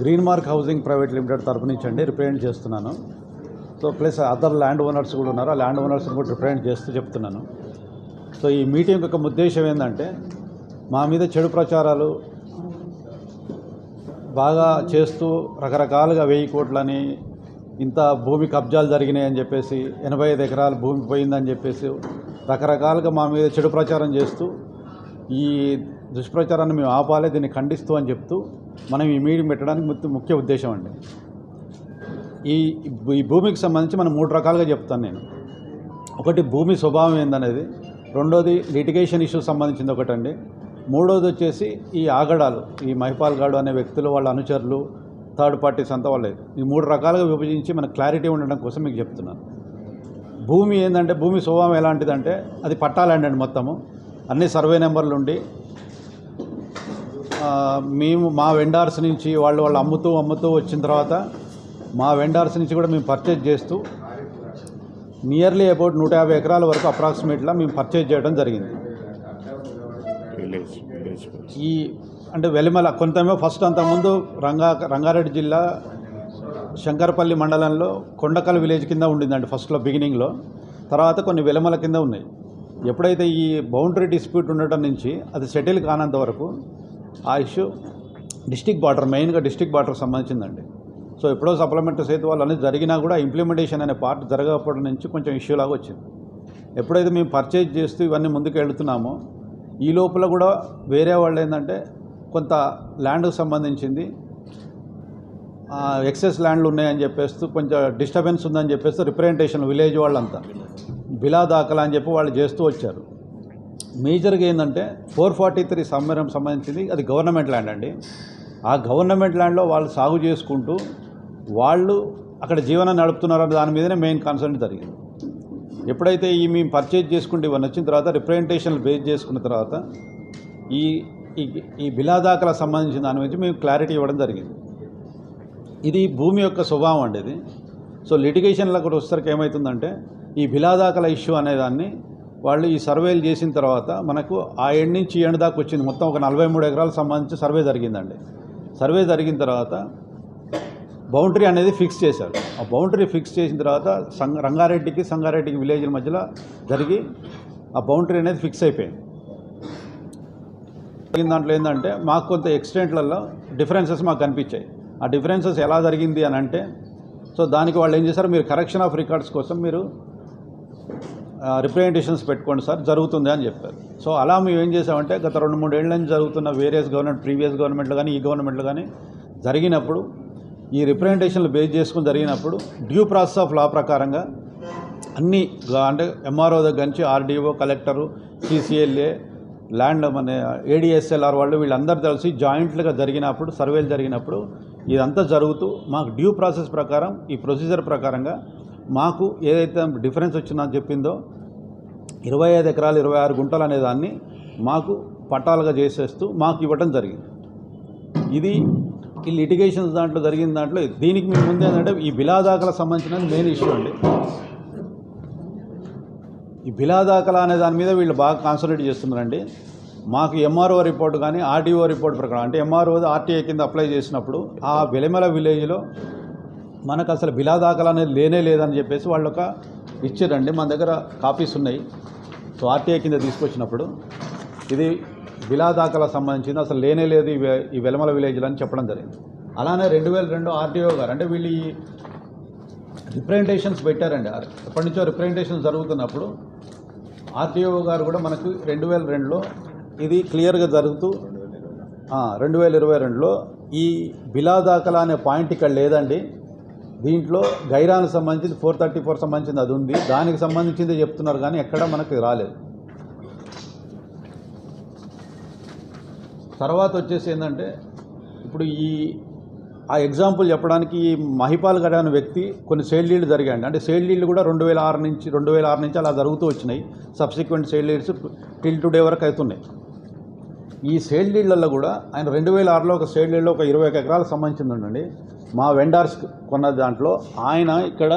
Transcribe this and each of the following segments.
Green mark housing private limited తరపు నుంచి అండి రిప్రజెంట్ చేస్తున్నాను. So plus other land owners కూడా ఉన్నారు. ఆ ల్యాండ్ ఓనర్స్ని కూడా రిప్రజెంట్ చేస్తూ చెప్తున్నాను. సో ఈ మీటింగ్ యొక్క ఉద్దేశం ఏంటంటే మా మీద చెడు ప్రచారాలు బాగా చేస్తూ రకరకాలుగా వెయ్యి కోట్లని ఇంత భూమి కబ్జాలు జరిగినాయని చెప్పేసి ఎనభై ఐదు ఎకరాల భూమి పోయిందని చెప్పేసి రకరకాలుగా మా మీద చెడు ప్రచారం చేస్తూ ఈ దుష్ప్రచారాన్ని మేము ఆపాలి దీన్ని ఖండిస్తూ అని చెప్తూ మనం ఈ మీటింగ్ పెట్టడానికి ముఖ్య- ఉద్దేశం అండి. ఈ ఈ భూమికి సంబంధించి మనం మూడు రకాలుగా చెప్తాను నేను. ఒకటి భూమి స్వభావం ఏందనేది రెండోది లిటిగేషన్ ఇష్యూ సంబంధించింది ఒకటండి. మూడోది వచ్చేసి ఈ ఆగడాలు ఈ మహిపాల్ గాడు అనే వ్యక్తులు వాళ్ళ అనుచరులు థర్డ్ పార్టీస్ అంతా వాళ్ళే ఈ మూడు రకాలుగా విభజించి మన క్లారిటీ ఉండడం కోసం మీకు చెప్తున్నాను. భూమి ఏంటంటే భూమి స్వభావం ఎలాంటిదంటే అది పట్టాలండి మొత్తము. అన్ని సర్వే నెంబర్లు ఉండి మేము మా వెండార్స్ నుంచి వాళ్ళు వాళ్ళు అమ్ముతూ అమ్ముతూ వచ్చిన తర్వాత మా వెండార్స్ నుంచి కూడా మేము పర్చేజ్ చేస్తూ నియర్లీ అబౌట్ నూట యాభై ఎకరాల వరకు అప్రాక్సిమేట్లా మేము పర్చేజ్ చేయడం జరిగింది. ఈ అంటే వెలిమల కొంతమేమో ఫస్ట్ అంతకుముందు రంగా రంగారెడ్డి జిల్లా శంకరపల్లి మండలంలో కొండకల్ విలేజ్ కింద ఉండిందండి ఫస్ట్లో బిగినింగ్లో తర్వాత కొన్ని వెలిమల కింద ఉన్నాయి. ఎప్పుడైతే ఈ బౌండరీ డిస్ప్యూట్ ఉండటం నుంచి అది సెటిల్ కానంత వరకు ఆ ఇష్యూ డిస్టిక్ బార్డర్ మెయిన్గా డిస్టిక్ బార్డర్ సంబంధించిందండి. సో ఎప్పుడో సప్లిమెంటరీ సేతు వాళ్ళు అనేది జరిగినా కూడా ఇంప్లిమెంటేషన్ అనే పార్ట్ జరగకపోవడం నుంచి కొంచెం ఇష్యూ లాగా వచ్చింది. ఎప్పుడైతే మేము పర్చేజ్ చేస్తూ ఇవన్నీ ముందుకు వెళుతున్నామో ఈ లోపల కూడా వేరే వాళ్ళు ఏంటంటే కొంత ల్యాండ్కు సంబంధించింది. ఎక్సెస్ ల్యాండ్లు ఉన్నాయని చెప్పేస్తూ కొంచెం డిస్టర్బెన్స్ ఉందని చెప్పేస్తూ రిప్రజెంటేషన్ విలేజ్ వాళ్ళంతా. బిలా దాఖలా అని చెప్పి వాళ్ళు చేస్తూ వచ్చారు. మేజర్గా ఏంటంటే ఫోర్ ఫార్టీ త్రీ సమ్మరం సంబంధించింది. అది గవర్నమెంట్ ల్యాండ్ అండి. ఆ గవర్నమెంట్ ల్యాండ్లో వాళ్ళు సాగు చేసుకుంటూ వాళ్ళు అక్కడ జీవనం నడుపుతున్నారన్న దాని మీదనే మెయిన్ కన్సర్న్ జరిగింది. ఎప్పుడైతే ఈ మేము పర్చేజ్ చేసుకుంటే ఇవన్నీ వచ్చిన తర్వాత రిప్రజెంటేషన్లు బేస్ చేసుకున్న తర్వాత ఈ ఈ ఈ సంబంధించిన దాని గురించి మేము క్లారిటీ ఇవ్వడం జరిగింది. ఇది భూమి యొక్క స్వభావం అండి ఇది. సో లిటిగేషన్లకు కూడా వచ్చేసరికి ఏమవుతుందంటే ఈ బిలాదాకల ఇష్యూ అనేదాన్ని వాళ్ళు ఈ సర్వేలు చేసిన తర్వాత మనకు ఆ ఎండ్ నుంచి ఎండ్ దాకా వచ్చింది. మొత్తం ఒక నలభై మూడు ఎకరాలకు సంబంధించి సర్వే జరిగిందండి. సర్వే జరిగిన తర్వాత బౌండరీ అనేది ఫిక్స్ చేశారు. ఆ బౌండరీ ఫిక్స్ చేసిన తర్వాత సంగ రంగారెడ్డికి సంగారెడ్డికి విలేజ్ల మధ్యలో జరిగి ఆ బౌండరీ అనేది ఫిక్స్ అయిపోయింది. జరిగిన దాంట్లో ఏంటంటే మాకు కొంత ఎక్స్టెంట్లలో డిఫరెన్సెస్ మాకు కనిపించాయి. ఆ డిఫరెన్సెస్ ఎలా జరిగింది అని అంటే సో దానికి వాళ్ళు ఏం చేశారు? మీరు కరెక్షన్ ఆఫ్ రికార్డ్స్ కోసం మీరు రిప్రజెంటేషన్స్ పెట్టుకోండి సార్ జరుగుతుంది అని చెప్పారు. సో అలా మేము ఏం చేసామంటే గత రెండు మూడు ఏళ్ళ నుంచి జరుగుతున్న వేరియస్ గవర్నమెంట్ ప్రీవియస్ గవర్నమెంట్లు కానీ ఈ గవర్నమెంట్లు కానీ జరిగినప్పుడు ఈ రిప్రజెంటేషన్లు బేస్ చేసుకుని జరిగినప్పుడు డ్యూ ప్రాసెస్ ఆఫ్ లా ప్రకారంగా అన్ని అంటే ఎంఆర్ఓ దగ్గర నుంచి ఆర్డీఓ కలెక్టరు సిసిఎల్ఏ ల్యాండ్ మన ఏడిఎస్ఎల్ఆర్ వాళ్ళు వీళ్ళందరూ కలిసి జాయింట్లుగా జరిగినప్పుడు సర్వేలు జరిగినప్పుడు ఇదంతా జరుగుతూ మాకు డ్యూ ప్రాసెస్ ప్రకారం ఈ ప్రొసీజర్ ప్రకారంగా మాకు ఏదైతే డిఫరెన్స్ వచ్చిందని చెప్పిందో ఇరవై ఐదు ఎకరాలు ఇరవై ఆరు గుంటలు అనే దాన్ని మాకు పట్టాలుగా చేసేస్తూ మాకు ఇవ్వడం జరిగింది. ఇది ఈ లిటిగేషన్స్ దాంట్లో జరిగిన దాంట్లో దీనికి మేము ముందు ఏంటంటే ఈ బిలాదాకలకు సంబంధించిన మెయిన్ ఇష్యూ అండి. ఈ బిలాదాకల అనే దాని మీద వీళ్ళు బాగా కాన్సన్ట్రేట్ చేస్తున్నారండి. మాకు ఎంఆర్ఓ రిపోర్ట్ కానీ ఆర్డీఓ రిపోర్ట్ ప్రకారం అంటే ఎంఆర్ఓ ఆర్టీఏ కింద అప్లై చేసినప్పుడు ఆ వెలిమల విలేజ్లో మనకు అసలు బిలాదాకల అనేది లేనే లేదని చెప్పేసి వాళ్ళు ఒక ఇచ్చారండి. మన దగ్గర కాపీస్ ఉన్నాయి. సో ఆర్టీఏ కింద తీసుకొచ్చినప్పుడు ఇది బిలాదాకల సంబంధించింది. అసలు లేనే లేదు ఈ వెలమల విలేజ్లో అని చెప్పడం జరిగింది. అలానే రెండు వేల రెండు ఆర్టీఓ గారు అంటే వీళ్ళు ఈ రిప్రజెంటేషన్స్ పెట్టారండి. ఎప్పటి నుంచో రిప్రజెంటేషన్స్ జరుగుతున్నప్పుడు ఆర్టీఓ గారు కూడా మనకు రెండు వేల రెండులో ఇది క్లియర్గా జరుగుతూ రెండు వేల ఇరవై రెండులో ఈ బిలా దాఖలా అనే పాయింట్ ఇక్కడ లేదండి. దీంట్లో గైరానికి సంబంధించింది ఫోర్ థర్టీ ఫోర్ సంబంధించింది అది ఉంది. దానికి సంబంధించింది చెప్తున్నారు కానీ ఎక్కడ మనకి రాలేదు. తర్వాత వచ్చేసి ఏంటంటే ఇప్పుడు ఈ ఆ ఎగ్జాంపుల్ చెప్పడానికి ఈ మహిపాల్ గడ అనే వ్యక్తి కొన్ని సేల్ డీళ్ళు జరిగాయండి. అంటే సేల్ డీళ్ళు కూడా రెండు వేల ఆరు నుంచి రెండు వేల ఆరు నుంచి అలా జరుగుతూ వచ్చినాయి. Subsequent sale deals till today వరకు అవుతున్నాయి. ఈ సేల్ డీళ్ళలో కూడా ఆయన రెండు వేల ఆరులో ఒక సేల్ డీల్లో ఒక ఇరవై ఒక ఎకరాలకు సంబంధించింది ఉండండి. మా వెండార్స్ కొన్న దాంట్లో ఆయన ఇక్కడ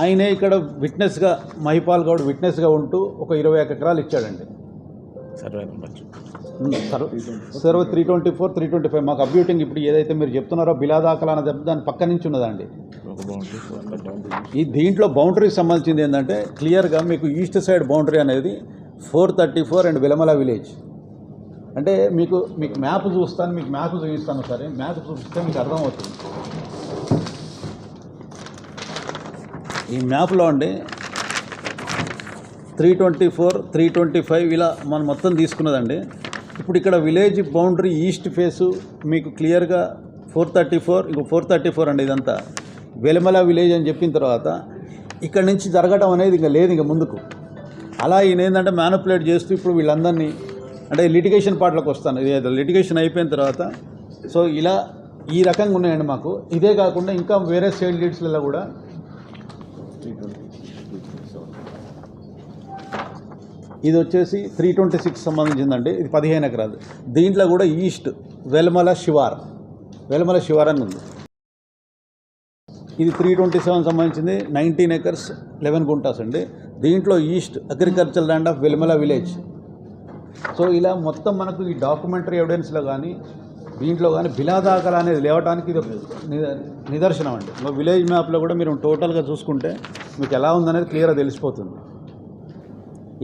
ఆయనే ఇక్కడ విట్నెస్గా మహిపాల్ గౌడ్ విట్నెస్గా ఉంటూ ఒక ఇరవై ఒక ఎకరాలు ఇచ్చాడండి. Survey serve three twenty four three twenty five మాకు అబ్యూటింగ్ ఇప్పుడు ఏదైతే మీరు చెప్తున్నారో బిలాదాకలా అన్న దెబ్బ దాని పక్క నుంచి ఉన్నదండి. ఈ దీంట్లో బౌండరీకి సంబంధించింది ఏంటంటే క్లియర్గా మీకు ఈస్ట్ సైడ్ బౌండరీ అనేది four thirty four and Vilamala village అంటే మీకు మీకు మ్యాప్ చూస్తాను మీకు మ్యాప్ చూపిస్తాను సరే మ్యాప్ చూపిస్తే మీకు అర్థమవుతుంది. ఈ మ్యాప్లో అండి three twenty four three twenty five ఇలా మనం మొత్తం తీసుకున్నదండి. ఇప్పుడు ఇక్కడ విలేజ్ బౌండరీ ఈస్ట్ ఫేసు మీకు క్లియర్గా ఫోర్ థర్టీ ఫోర్ ఇంకో ఫోర్ థర్టీ ఫోర్ అండి ఇదంతా. వెలమల విలేజ్ అని చెప్పిన తర్వాత ఇక్కడ నుంచి జరగడం అనేది ఇంకా లేదు ఇంకా ముందుకు. అలా ఈయన ఏంటంటే మ్యానుపులేట్ చేస్తూ ఇప్పుడు వీళ్ళందరినీ అంటే లిటిగేషన్ పార్ట్లోకి వస్తాను. ఇది లిటిగేషన్ అయిపోయిన తర్వాత. సో ఇలా ఈ రకంగా ఉన్నాయండి మాకు. ఇదే కాకుండా ఇంకా వేరే స్టేట్ లీడ్స్లలో కూడా. ఇది వచ్చేసి త్రీ ట్వంటీ సిక్స్ సంబంధించిందండి. ఇది పదిహేను ఎకరాలు. దీంట్లో కూడా ఈస్ట్ వెల్మల శివార్. వెల్మల శివార్ అని ఉంది. ఇది త్రీ ట్వంటీ సెవెన్ సంబంధించింది. నైన్టీన్ ఎకర్స్ లెవెన్ గుంటాస్ అండి. దీంట్లో east agriculture land of Velmala village so ఇలా మొత్తం మనకు ఈ డాక్యుమెంటరీ ఎవిడెన్స్లో కానీ దీంట్లో కానీ బిలాదాకల అనేది లేవటానికి ఇది ఒక నిదర్శనం అండి. మా విలేజ్ మ్యాప్లో కూడా మీరు టోటల్గా చూసుకుంటే మీకు ఎలా ఉందనేది క్లియర్గా తెలిసిపోతుంది.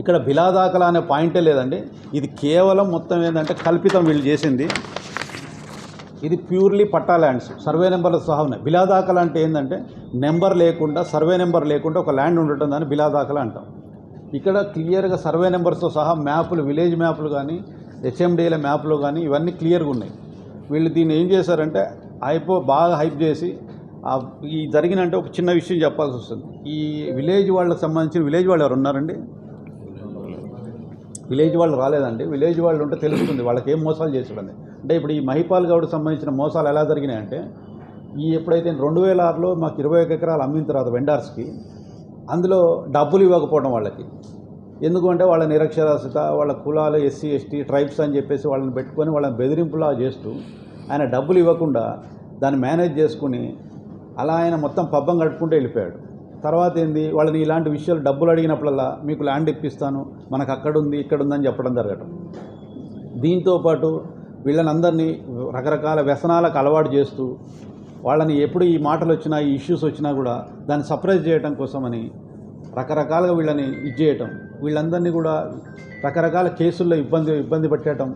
ఇక్కడ బిలాదాకల అనే పాయింటే లేదండి. ఇది కేవలం మొత్తం ఏంటంటే కల్పితం వీళ్ళు చేసింది. ఇది ప్యూర్లీ పట్టా ల్యాండ్స్ సర్వే నెంబర్లు సహా ఉన్నాయి. బిలాదాకల అంటే ఏంటంటే నెంబర్ లేకుండా సర్వే నెంబర్ లేకుండా ఒక ల్యాండ్ ఉండటం దాన్ని బిలాదాకల అంటాం. ఇక్కడ క్లియర్గా సర్వే నెంబర్స్తో సహా మ్యాప్లు విలేజ్ మ్యాప్లు కానీ హెచ్ఎండిఏల మ్యాప్లు కానీ ఇవన్నీ క్లియర్గా ఉన్నాయి. వీళ్ళు దీన్ని ఏం చేశారంటే హైపో బాగా హైప్ చేసి ఈ జరిగినంటే ఒక చిన్న విషయం చెప్పాల్సి వస్తుంది. ఈ విలేజ్ వాళ్ళకి సంబంధించిన విలేజ్ వాళ్ళు ఎవరు ఉన్నారండి? విలేజ్ వాళ్ళు రాలేదండి. విలేజ్ వాళ్ళు ఉంటే తెలుస్తుంది వాళ్ళకి ఏం మోసాలు చేసాడని అంటే ఇప్పుడు ఈ మహిపాల్ గౌడ్కి సంబంధించిన మోసాలు ఎలా జరిగినాయంటే ఈ ఎప్పుడైతే రెండు వేల ఆరులో మాకు ఇరవై ఒక ఎకరాలు అమ్మిన తర్వాత వెండర్స్కి అందులో డబ్బులు ఇవ్వకపోవడం వాళ్ళకి. ఎందుకంటే వాళ్ళ నిరక్షరాస్యత వాళ్ళ కులాలు ఎస్సీ ఎస్టీ ట్రైబ్స్ అని చెప్పేసి వాళ్ళని పెట్టుకొని వాళ్ళని బెదిరింపులా చేస్తూ ఆయన డబ్బులు ఇవ్వకుండా దాన్ని మేనేజ్ చేసుకుని అలా ఆయన మొత్తం పబ్బం కట్టుకుంటూ వెళ్ళిపోయాడు. తర్వాత ఏంది? వాళ్ళని ఇలాంటి విషయాలు డబ్బులు అడిగినప్పుడల్లా మీకు ల్యాండ్ ఇప్పిస్తాను మనకు అక్కడుంది ఇక్కడ ఉందని చెప్పడం జరగటం. దీంతో పాటు వీళ్ళని అందరినీ రకరకాల వ్యసనాలకు అలవాటు చేస్తూ వాళ్ళని ఎప్పుడు ఈ మాటలు వచ్చినా ఈ ఇష్యూస్ వచ్చినా కూడా దాన్ని సర్ప్రైజ్ చేయడం కోసమని రకరకాలుగా వీళ్ళని ఇది చేయటం. వీళ్ళందరినీ కూడా రకరకాల కేసుల్లో ఇబ్బంది ఇబ్బంది పెట్టడం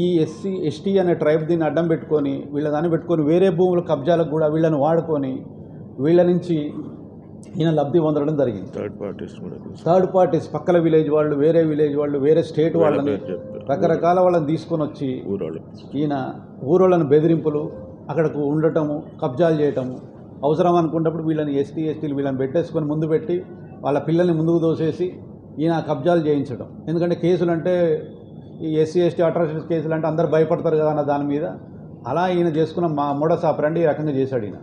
ఈ ఎస్సీ ఎస్టీ అనే ట్రైబ్ దీన్ని అడ్డం పెట్టుకొని వీళ్ళ దాన్ని పెట్టుకొని వేరే భూముల కబ్జాలకు కూడా వీళ్ళని వాడుకొని వీళ్ళ నుంచి ఈయన లబ్ధి పొందడం జరిగింది. థర్డ్ పార్టీస్ కూడా థర్డ్ పార్టీస్ పక్కల విలేజ్ వాళ్ళు వేరే విలేజ్ వాళ్ళు వేరే స్టేట్ వాళ్ళని. రకరకాల వాళ్ళని తీసుకొని వచ్చి ఊరోళ్ళు ఈయన ఊరోళ్ళని బెదిరింపులు అక్కడకు ఉండటము కబ్జాలు చేయటము. అవసరం అనుకున్నప్పుడు వీళ్ళని ఎస్టీ ఎస్టీలు వీళ్ళని పెట్టేసుకొని ముందు పెట్టి వాళ్ళ పిల్లల్ని ముందుకు దోసేసి ఈయన కబ్జాలు చేయించడం. ఎందుకంటే కేసులు అంటే ఈ ఎస్సీ ఎస్టీ అట్రాసిటీస్ కేసులు అంటే అందరు భయపడతారు కదా అన్న దాని మీద. అలా ఈయన చేసుకున్న మా మూడో సాపరండి ఈ రకంగా చేశాడు ఈయన.